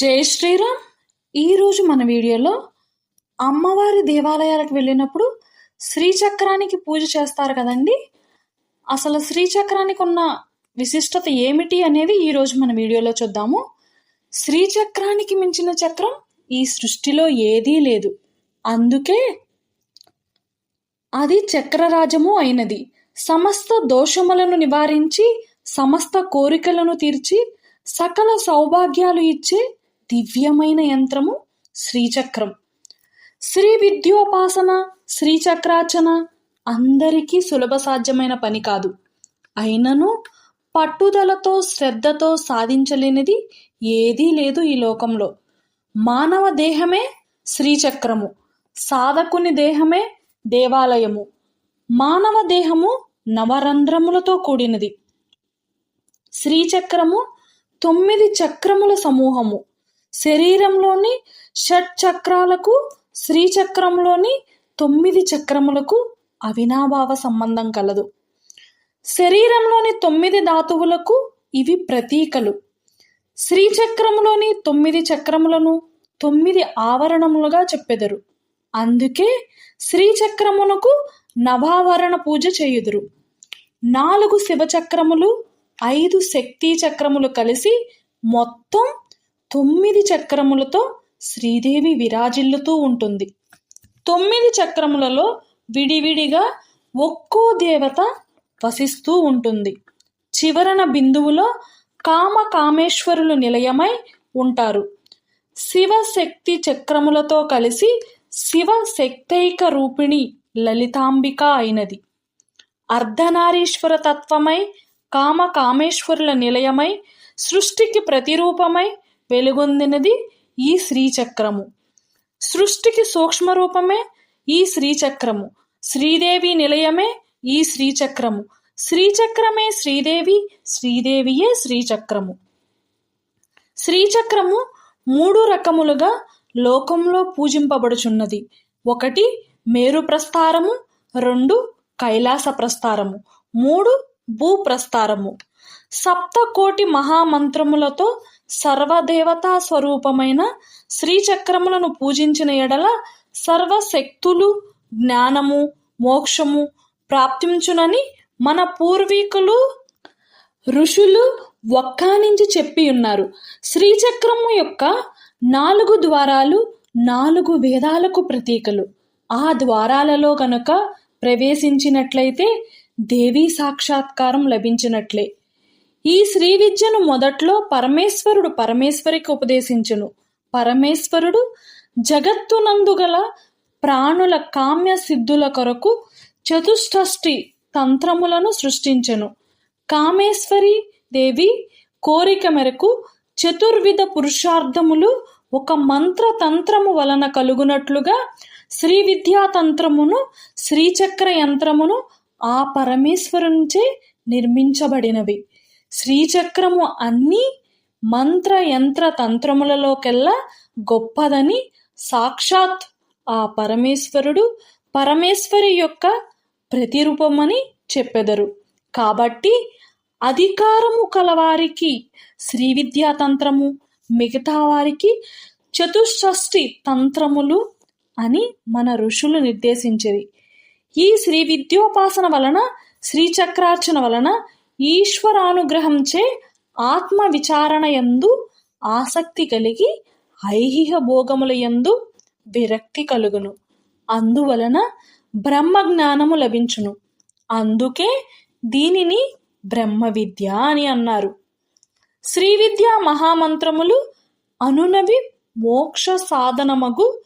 జై శ్రీరామ్. ఈరోజు మన వీడియోలో అమ్మవారి దేవాలయాలకు వెళ్ళినప్పుడు శ్రీచక్రానికి పూజ చేస్తారు కదండి. అసలు శ్రీచక్రానికి ఉన్న విశిష్టత ఏమిటి అనేది ఈరోజు మన వీడియోలో చూద్దాము. శ్రీచక్రానికి మించిన చక్రం ఈ సృష్టిలో ఏదీ లేదు. అందుకే అది చక్రరాజము అయినది. సమస్త దోషములను నివారించి సమస్త కోరికలను తీర్చి సకల సౌభాగ్యాలు ఇచ్చే దివ్యమైన యంత్రము శ్రీచక్రం. శ్రీ విద్యోపాసన శ్రీచక్రార్చన అందరికీ సులభ సాధ్యమైన పని కాదు. అయినను పట్టుదలతో శ్రద్ధతో సాధించలేనిది ఏదీ లేదు ఈ లోకంలో. మానవ దేహమే శ్రీచక్రము సాధకుని దేహమే దేవాలయము. మానవ దేహము నవరంధ్రములతో కూడినది. శ్రీచక్రము తొమ్మిది చక్రముల సమూహము. శరీరంలోని షట్ చక్రాలకు శ్రీచక్రంలోని తొమ్మిది చక్రములకు అవినాభావ సంబంధం కలదు. శరీరంలోని తొమ్మిది ధాతువులకు ఇవి ప్రతీకలు. శ్రీచక్రములోని తొమ్మిది చక్రములను తొమ్మిది ఆవరణములుగా చెప్పెదరు. అందుకే శ్రీచక్రమునకు నవావరణ పూజ చేయుదురు. నాలుగు శివచక్రములు ఐదు శక్తి చక్రములు కలిసి మొత్తం తొమ్మిది చక్రములతో శ్రీదేవి విరాజిల్లుతూ ఉంటుంది. తొమ్మిది చక్రములలో విడివిడిగా ఒక్కో దేవత వసిస్తూ ఉంటుంది. చివరన బిందువులో కామ కామేశ్వరులు నిలయమై ఉంటారు. శివ శక్తి చక్రములతో కలిసి శివ శక్తైక రూపిణి లలితాంబిక అయినది. అర్ధనారీశ్వర తత్వమై కామ కామేశ్వరుల నిలయమై సృష్టికి ప్రతిరూపమై వెలుగొందినది ఈ శ్రీచక్రము. సృష్టికి సూక్ష్మ రూపమే ఈ శ్రీచక్రము. శ్రీదేవి నిలయమే ఈ శ్రీచక్రము. శ్రీచక్రమే శ్రీదేవి శ్రీదేవియే శ్రీచక్రము. శ్రీచక్రము మూడు రకములుగా లోకంలో పూజింపబడుచున్నది. ఒకటి మేరు ప్రస్థారము రెండు కైలాస ప్రస్థారము మూడు భూప్రస్తారము సప్తకోటి మహామంత్రములతో సర్వదేవతా స్వరూపమైన శ్రీచక్రములను పూజించిన ఎడల సర్వశక్తులు జ్ఞానము మోక్షము ప్రాప్తించునని మన పూర్వీకులు ఋషులు ఒక్కానించి చెప్పి ఉన్నారు. శ్రీచక్రము యొక్క నాలుగు ద్వారాలు నాలుగు వేదాలకు ప్రతీకలు. ఆ ద్వారాలలో కనుక ప్రవేశించినట్లయితే దేవీ సాక్షాత్కారం లభించినట్లే. ఈ శ్రీ విద్యను మొదట్లో పరమేశ్వరుడు పరమేశ్వరికి ఉపదేశించును. పరమేశ్వరుడు జగత్తునందుగల ప్రాణుల కామ్య సిద్ధుల కొరకు చతుష్టష్టి తంత్రములను సృష్టించెను. కామేశ్వరి దేవి కోరిక మేరకు చతుర్విధ పురుషార్థములు ఒక మంత్ర తంత్రము వలన కలుగునట్లుగా శ్రీ విద్యా తంత్రమును శ్రీచక్ర యంత్రమును ఆ పరమేశ్వరునిచే నిర్మించబడినవి. శ్రీచక్రము అన్ని మంత్ర యంత్ర తంత్రములలోకెల్లా గొప్పదని సాక్షాత్ ఆ పరమేశ్వరుడు పరమేశ్వరి యొక్క ప్రతిరూపమని చెప్పెదరు. కాబట్టి అధికారము కలవారికి శ్రీ విద్యా తంత్రము మిగతా వారికి చతుషష్ఠి తంత్రములు అని మన ఋషులు నిర్దేశించేది ఈ శ్రీ విద్యోపాసన వలన శ్రీచక్రార్చన వలన ఈశ్వరానుగ్రహంచే ఆత్మ విచారణ యందు ఆసక్తి కలిగి ఐహిక భోగముల యందు విరక్తి కలుగును. అందువలన బ్రహ్మ జ్ఞానము లభించును. అందుకే దీనిని బ్రహ్మ విద్య అని అన్నారు. శ్రీ విద్యా మహామంత్రములు అనునవి మోక్ష సాధనమగు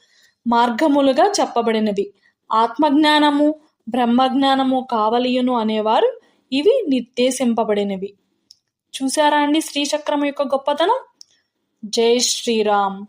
మార్గములుగా చెప్పబడినవి. ఆత్మజ్ఞానము బ్రహ్మజ్ఞానము కావలియును అనేవారు ఇవి నిర్దేశింపబడినవి. చూసారా అండి శ్రీచక్రం యొక్క గొప్పతనం? జై శ్రీరామ్.